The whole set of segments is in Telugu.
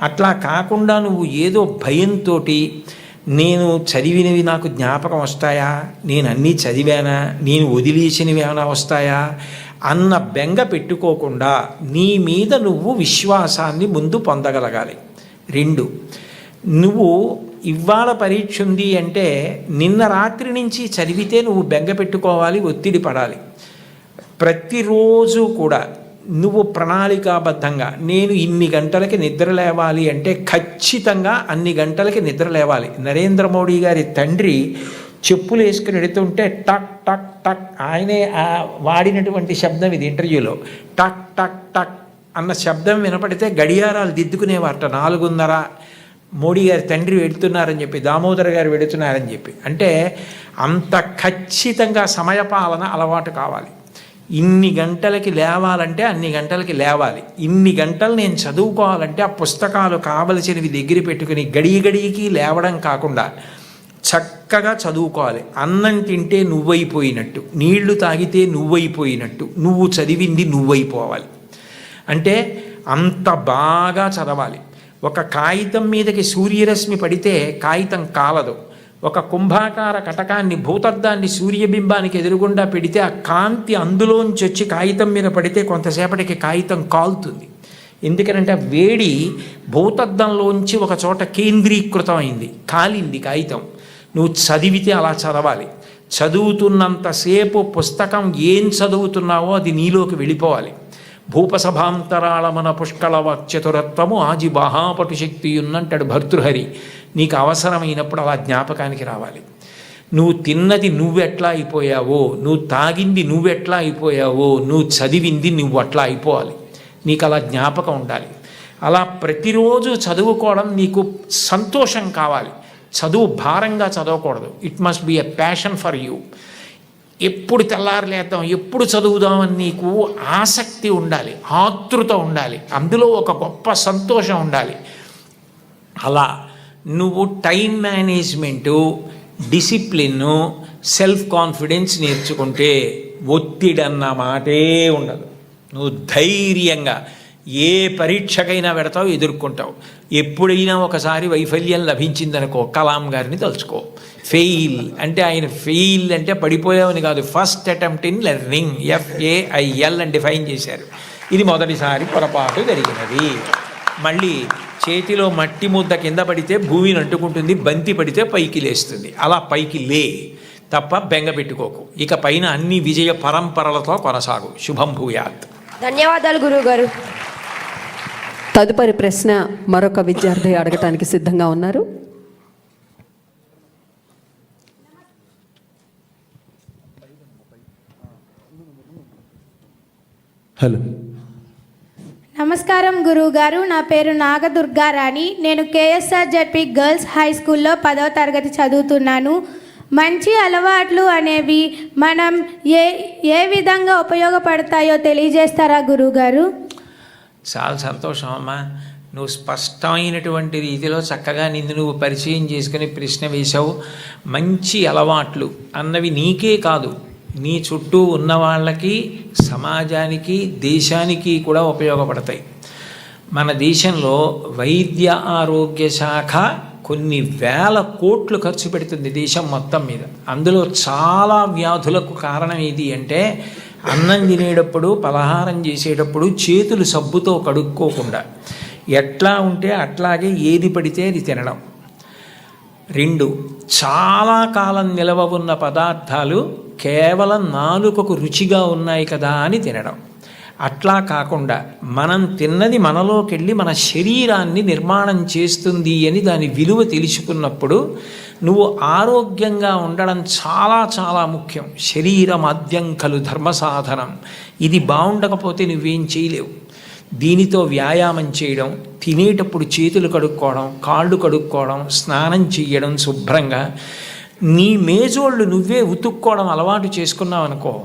అట్లా కాకుండా నువ్వు ఏదో భయంతో నేను చదివినవి నాకు జ్ఞాపకం వస్తాయా? నేను అన్నీ చదివానా? నేను వదిలేసినవి ఏమైనా వస్తాయా? అన్న బెంగ పెట్టుకోకుండా నీ మీద నువ్వు విశ్వాసాన్ని ముందు పొందగలగాలి. రెండు నువ్వు ఇవాళ పరీక్ష ఉంది అంటే నిన్న రాత్రి నుంచి చదివితే నువ్వు బెంగ పెట్టుకోవాలి ఒత్తిడి పడాలి. ప్రతిరోజు కూడా నువ్వు ప్రణాళికాబద్ధంగా నేను ఇన్ని గంటలకి నిద్ర లేవాలి అంటే ఖచ్చితంగా అన్ని గంటలకి నిద్ర లేవాలి. నరేంద్ర మోడీ గారి తండ్రి చెప్పులు వేసుకుని ఎడుతుంటే టక్ టక్ టక్ ఆయనే వాడినటువంటి శబ్దం ఇది ఇంటర్వ్యూలో. టక్ టక్ టక్ అన్న శబ్దం వినపడితే గడియారాలు దిద్దుకునేవారట. నాలుగున్నర మోడీ గారి తండ్రి వెళుతున్నారని చెప్పి దామోదర్ గారు వెడుతున్నారని చెప్పి. అంటే అంత ఖచ్చితంగా సమయపాలన అలవాటు కావాలి. ఇన్ని గంటలకి లేవాలంటే అన్ని గంటలకి లేవాలి. ఇన్ని గంటలు నేను చదువుకోవాలంటే ఆ పుస్తకాలు కావలసినవి దగ్గర పెట్టుకుని గడి గడికి లేవడం కాకుండా చక్కగా చదువుకోవాలి. అన్నం తింటే నువ్వైపోయినట్టు నీళ్ళు తాగితే నువ్వైపోయినట్టు నువ్వు చదివింది నువ్వైపోవాలి. అంటే అంత బాగా చదవాలి. ఒక కాగితం మీదకి సూర్యరశ్మి పడితే కాగితం కాలదు. ఒక కుంభాకార కటకాన్ని భూతద్దాన్ని సూర్యబింబానికి ఎదురుగుండా పెడితే ఆ కాంతి అందులోంచి వచ్చి కాగితం మీద పడితే కొంతసేపటికి కాగితం కాలుతుంది. ఎందుకనంటే ఆ వేడి భూతద్దంలోంచి ఒక చోట కేంద్రీకృతం అయింది కాలింది కాగితం. నువ్వు చదివితే అలా చదవాలి. చదువుతున్నంతసేపు పుస్తకం ఏం చదువుతున్నావో అది నీలోకి వెళ్ళిపోవాలి. భూపసభాంతరాళమన పుష్కళ చతురత్వము ఆజి మహాపటు శక్తియున్నంటాడు భర్తృహరి. నీకు అవసరమైనప్పుడు అలా జ్ఞాపకానికి రావాలి. నువ్వు తిన్నది నువ్వెట్లా అయిపోయావో నువ్వు తాగింది నువ్వెట్లా అయిపోయావో నువ్వు చదివింది నువ్వు అట్లా అయిపోవాలి. నీకు అలా జ్ఞాపకం ఉండాలి. అలా ప్రతిరోజు చదువుకోవడం నీకు సంతోషం కావాలి. చదువు భారంగా చదవకూడదు. It must be a passion for you ఎప్పుడు తెల్లారలేద్దాం ఎప్పుడు చదువుదామని నీకు ఆసక్తి ఉండాలి. ఆతృత ఉండాలి. అందులో ఒక గొప్ప సంతోషం ఉండాలి. అలా నువ్వు time management discipline self confidence నేర్చుకుంటే ఒత్తిడి అన్న మాటే ఉండదు. నువ్వు ధైర్యంగా ఏ పరీక్షకైనా పెడతావు ఎదుర్కొంటావు. ఎప్పుడైనా ఒకసారి వైఫల్యం లభించిందనుకో కలాం గారిని తలుచుకో. ఫెయిల్ అంటే ఆయన ఫెయిల్ అంటే పడిపోయావని కాదు. First attempt in learning F A I L అని డిఫైన్ చేశారు. ఇది మొదటిసారి పొరపాటు జరిగినది. మళ్ళీ చేతిలో మట్టి ముద్ద కింద పడితే భూమిని అంటుకుంటుంది బంతి పడితే పైకి లేస్తుంది. అలా పైకి లే తప్ప బెంగ పెట్టుకోకు. ఇక పైన అన్ని విజయ పరంపరలతో కొనసాగు. శుభం భూయాత్. ధన్యవాదాలు గురువుగారు. తదుపరి ప్రశ్న మరొక విద్యార్థి అడగటానికి సిద్ధంగా ఉన్నారు. హలో. నమస్కారం గురువుగారు నా పేరు నాగదుర్గారాణి. నేను కేఎస్ఆర్జెడ్పి గర్ల్స్ హై స్కూల్లో పదవ తరగతి చదువుతున్నాను. మంచి అలవాట్లు అనేవి మనం ఏ ఏ విధంగా ఉపయోగపడతాయో తెలియజేస్తారా గురువుగారు? చాలా సంతోషం అమ్మా. నువ్వు స్పష్టమైనటువంటి రీతిలో చక్కగా నిన్ను నువ్వు పరిచయం చేసుకుని ప్రశ్న వేశావు. మంచి అలవాట్లు అన్నవి నీకే కాదు. నీ చుట్టూ ఉన్న వాళ్ళకి సమాజానికి దేశానికి కూడా ఉపయోగపడతాయి. మన దేశంలో వైద్య ఆరోగ్య శాఖ కొన్ని వేల కోట్లు ఖర్చు పెడుతుంది దేశం మొత్తం మీద. అందులో చాలా వ్యాధులకు కారణం ఏది అంటే అన్నం తినేటప్పుడు పలహారం చేసేటప్పుడు చేతులు సబ్బుతో కడుక్కోకుండా. ఎట్లా ఉంటే అట్లాగే ఏది పడితే అది తినడం. రెండు చాలా కాలం నిలవ ఉన్న పదార్థాలు కేవలం నాలుకకు రుచిగా ఉన్నాయి కదా అని తినడం. అట్లా కాకుండా మనం తిన్నది మనలోకెళ్ళి మన శరీరాన్ని నిర్మాణం చేస్తుంది అని దాని విలువ తెలుసుకున్నప్పుడు నువ్వు ఆరోగ్యంగా ఉండడం చాలా చాలా ముఖ్యం. శరీరమాద్యం కలు ధర్మ సాధనం. ఇది బాగుండకపోతే నువ్వేం చేయలేవు. దీనితో వ్యాయామం చేయడం తినేటప్పుడు చేతులు కడుక్కోవడం కాళ్ళు కడుక్కోవడం స్నానం చేయడం శుభ్రంగా నీ మేజోళ్ళు నువ్వే ఉతుక్కోవడం అలవాటు చేసుకున్నావు అనుకో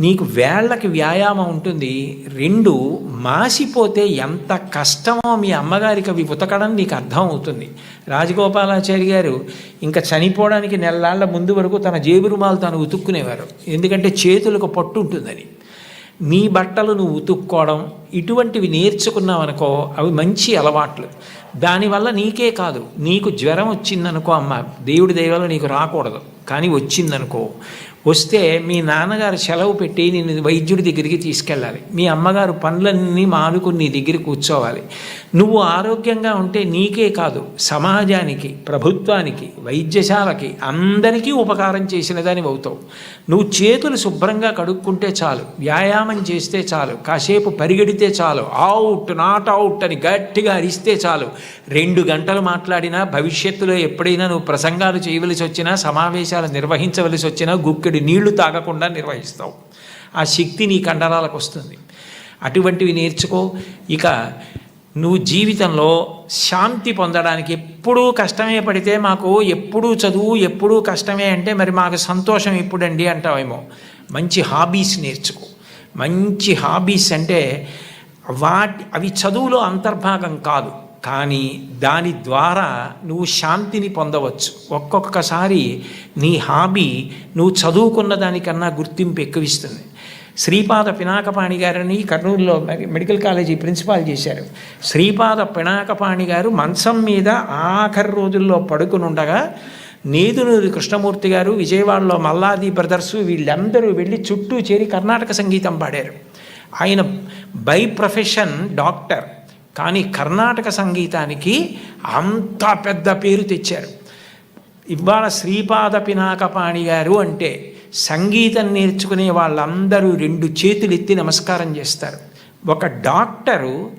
నీకు వేళ్ళకి వ్యాయామం ఉంటుంది రెండు మాసిపోతే ఎంత కష్టమో మీ అమ్మగారికి అవి ఉతకడం నీకు అర్థం అవుతుంది రాజగోపాలాచారి గారు ఇంకా చనిపోవడానికి నెలలాళ్ళ ముందు వరకు తన జేబు రుమాలు తాను ఉతుక్కునేవారు. ఎందుకంటే చేతులకు పట్టు ఉంటుందని. నీ బట్టలు నువ్వు ఉతుక్కోవడం ఇటువంటివి నేర్చుకున్నావు అనుకో అవి మంచి అలవాట్లు. దానివల్ల నీకే కాదు నీకు జ్వరం వచ్చిందనుకో అమ్మ దేవుడి దయవల్ల నీకు రాకూడదు. కానీ వచ్చిందనుకో. వస్తే మీ నాన్నగారు సెలవు పెట్టి నిన్ను వైద్యుడి దగ్గరికి తీసుకెళ్ళాలి. మీ అమ్మగారు పనులన్నీ మానుకుని నీ దగ్గర కూర్చోవాలి. నువ్వు ఆరోగ్యంగా ఉంటే నీకే కాదు సమాజానికి ప్రభుత్వానికి వైద్యశాలకి అందరికీ ఉపకారం చేసిన దాని అవుతావు. నువ్వు చేతులు శుభ్రంగా కడుక్కుంటే చాలు వ్యాయామం చేస్తే చాలు కాసేపు పరిగెడితే చాలు అవుట్ నాట్ అవుట్ అని గట్టిగా అరిస్తే చాలు. రెండు గంటలు మాట్లాడినా భవిష్యత్తులో ఎప్పుడైనా నువ్వు ప్రసంగాలు చేయవలసి వచ్చినా సమావేశాలు నిర్వహించవలసి వచ్చినా గుక్కెడు నీళ్ళు తాగకుండా నిర్వహిస్తావు. ఆ శక్తి నీ కండరాలకు వస్తుంది. అటువంటివి నేర్చుకో. ఇక నువ్వు జీవితంలో శాంతి పొందడానికి ఎప్పుడూ కష్టమే పడితే మాకు ఎప్పుడూ చదువు ఎప్పుడూ కష్టమే అంటే మరి మాకు సంతోషం ఇప్పుడండి అంటావేమో. మంచి హాబీస్ నేర్చుకో. మంచి హాబీస్ అంటే వాటి అవి చదువులో అంతర్భాగం కాదు. కానీ దాని ద్వారా నువ్వు శాంతిని పొందవచ్చు. ఒక్కొక్కసారి నీ హాబీ నువ్వు చదువుకున్న దానికన్నా గుర్తింపు ఎక్కువిస్తుంది. శ్రీపాద పినాకపాణి గారని కర్నూలులో మెడికల్ కాలేజీ ప్రిన్సిపాల్ చేశారు. శ్రీపాద పినాకపాణి గారు మంచం మీద ఆఖరి రోజుల్లో పడుకుని ఉండగా నేదునూరి కృష్ణమూర్తి గారు విజయవాడలో మల్లాది బ్రదర్సు వీళ్ళందరూ వెళ్ళి చుట్టూ చేరి కర్ణాటక సంగీతం పాడారు. ఆయన బై ప్రొఫెషన్ డాక్టర్ కానీ కర్ణాటక సంగీతానికి అంత పెద్ద పేరు తెచ్చారు. ఇవాళ శ్రీపాద పినాకపాణి గారు అంటే సంగీతం నేర్చుకునే వాళ్ళందరూ రెండు చేతులు ఎత్తి నమస్కారం చేస్తారు. ఒక డాక్టరు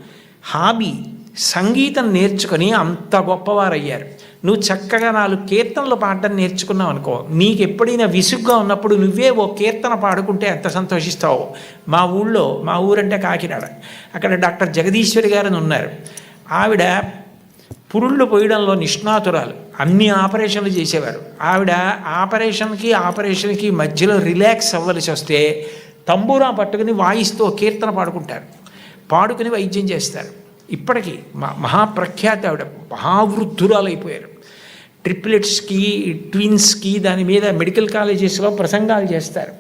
హాబీ సంగీతం నేర్చుకుని అంత గొప్పవారయ్యారు. నువ్వు చక్కగా నాలుగు కీర్తనలు పాడడం నేర్చుకున్నావు అనుకో. నీకు ఎప్పుడైనా విసుగ్గా ఉన్నప్పుడు నువ్వే ఓ కీర్తన పాడుకుంటే ఎంత సంతోషిస్తావో. మా ఊళ్ళో మా ఊరంటే కాకినాడ. అక్కడ డాక్టర్ జగదీశ్వరి గారు ఉన్నారు. ఆవిడ పురుళ్ళు పోయడంలో నిష్ణాతురాలు. అన్ని ఆపరేషన్లు చేసేవారు. ఆవిడ ఆపరేషన్కి ఆపరేషన్కి మధ్యలో రిలాక్స్ అవ్వలసి వస్తే తంబూరా పట్టుకుని వాయిస్తూ కీర్తన పాడుకుంటారు. పాడుకుని వైద్యం చేస్తారు. ఇప్పటికీ మా మహాప్రఖ్యాతి ఆవిడ మహావృద్ధురాలైపోయారు. ట్రిప్లెట్స్కి ట్విన్స్కి దాని మీద మెడికల్ కాలేజెస్లో ప్రసంగాలు చేస్తారు.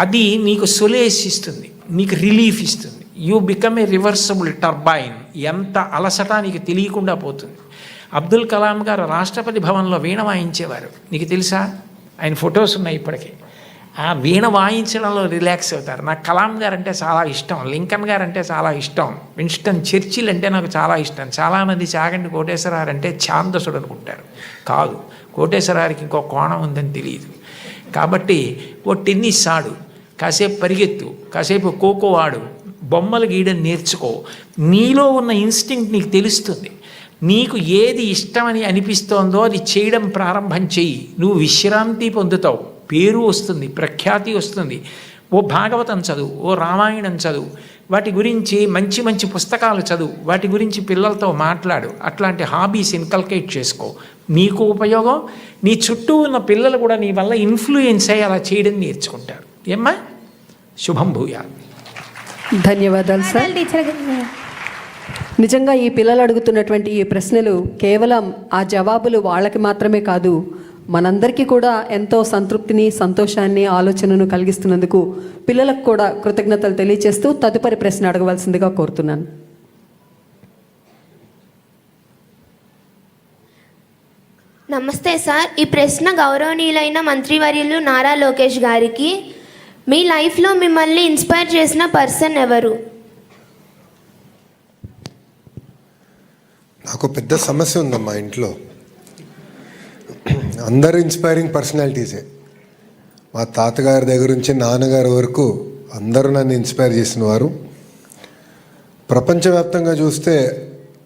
అది నీకు సొలేస్ ఇస్తుంది నీకు రిలీఫ్ ఇస్తుంది. You become a reversible turbine ఎంత అలసట నీకు తెలియకుండా పోతుంది. అబ్దుల్ కలాం గారు రాష్ట్రపతి భవన్లో వీణ వాయించేవారు. నీకు తెలుసా? ఆయన ఫొటోస్ ఉన్నాయి ఇప్పటికీ. ఆ వీణ వాయించడంలో రిలాక్స్ అవుతారు. నాకు కలాం గారు అంటే చాలా ఇష్టం. లింకన్ గారు అంటే చాలా ఇష్టం. విన్స్టన్ చర్చిల్ అంటే నాకు చాలా ఇష్టం. చాలామంది చాగండి కోటేశ్వరారు అంటే ఛాందసుడు అనుకుంటారు. కాదు. కోటేశ్వరారికి ఇంకో కోణం ఉందని తెలియదు. కాబట్టి ఓ టెన్నిస్ ఆడు. కాసేపు పరిగెత్తు. కాసేపు ఖోఖో ఆడు. బొమ్మలు గీయడం నేర్చుకో. నీలో ఉన్న ఇన్స్టింక్ట్ నీకు తెలుస్తుంది. నీకు ఏది ఇష్టమని అనిపిస్తోందో అది చేయడం ప్రారంభం చెయ్యి. నువ్వు విశ్రాంతి పొందుతావు. పేరు వస్తుంది ప్రఖ్యాతి వస్తుంది. ఓ భాగవతం చదువు ఓ రామాయణం చదువు. వాటి గురించి మంచి మంచి పుస్తకాలు చదువు. వాటి గురించి పిల్లలతో మాట్లాడు. అట్లాంటి హాబీస్ ఇన్కల్కేట్ చేసుకో. నీకు ఉపయోగం? నీ చుట్టూ ఉన్న పిల్లలు కూడా నీ వల్ల ఇన్ఫ్లుయెన్స్ అయ్యి అలా చేయడం నేర్చుకుంటారు. ఏమ్మా? శుభం భూయా ధన్యవాదాలు సార్. నిజంగా ఈ పిల్లలు అడుగుతున్నటువంటి ఈ ప్రశ్నలు కేవలం ఆ జవాబులు వాళ్ళకి మాత్రమే కాదు మనందరికీ కూడా ఎంతో సంతృప్తిని సంతోషాన్ని ఆలోచనను కలిగిస్తున్నందుకు పిల్లలకు కూడా కృతజ్ఞతలు తెలియజేస్తూ తదుపరి ప్రశ్న అడగవలసిందిగా కోరుతున్నాను. నమస్తే సార్. ఈ ప్రశ్న గౌరవనీయులైన మంత్రివర్యులు నారా లోకేష్ గారికి మీ లైఫ్లో మిమ్మల్ని ఇన్స్పైర్ చేసిన పర్సన్ ఎవరు? నాకు పెద్ద సమస్య ఉందమ్మా ఇంట్లో. అందరు ఇన్స్పైరింగ్ పర్సనాలిటీసే మా తాతగారి దగ్గర నుంచి నాన్నగారి వరకు అందరూ నన్ను ఇన్స్పైర్ చేసిన వారు. ప్రపంచవ్యాప్తంగా చూస్తే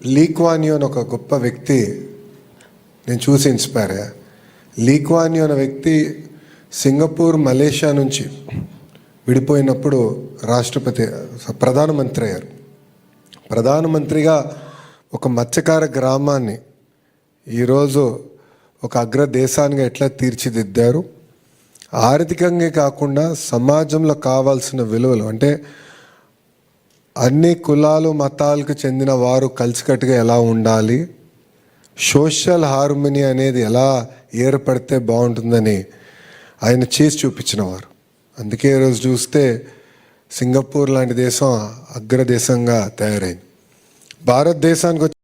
లీక్వాన్యూ అని ఒక గొప్ప వ్యక్తి నేను చూసి ఇన్స్పైర్ అయ్యా. లీక్వాన్యూ అనే వ్యక్తి సింగపూర్ మలేషియా నుంచి విడిపోయినప్పుడు రాష్ట్రపతి ప్రధానమంత్రి అయ్యారు. ప్రధానమంత్రిగా ఒక మత్స్యకార గ్రామాన్ని ఈరోజు ఒక అగ్ర దేశానికి ఎట్లా తీర్చిదిద్దారు? ఆర్థికంగా కాకుండా సమాజంలో కావాల్సిన విలువలు అంటే అన్ని కులాలు మతాలకు చెందిన వారు కలిసికట్టుగా ఎలా ఉండాలి? సోషల్ హార్మనీ అనేది ఎలా ఏర్పడితే బాగుంటుందని ఆయన చేసి చూపించినవారు అందుకే ఈరోజు చూస్తే సింగపూర్ లాంటి దేశం అగ్రదేశంగా తయారైంది. భారతదేశానికి వచ్చి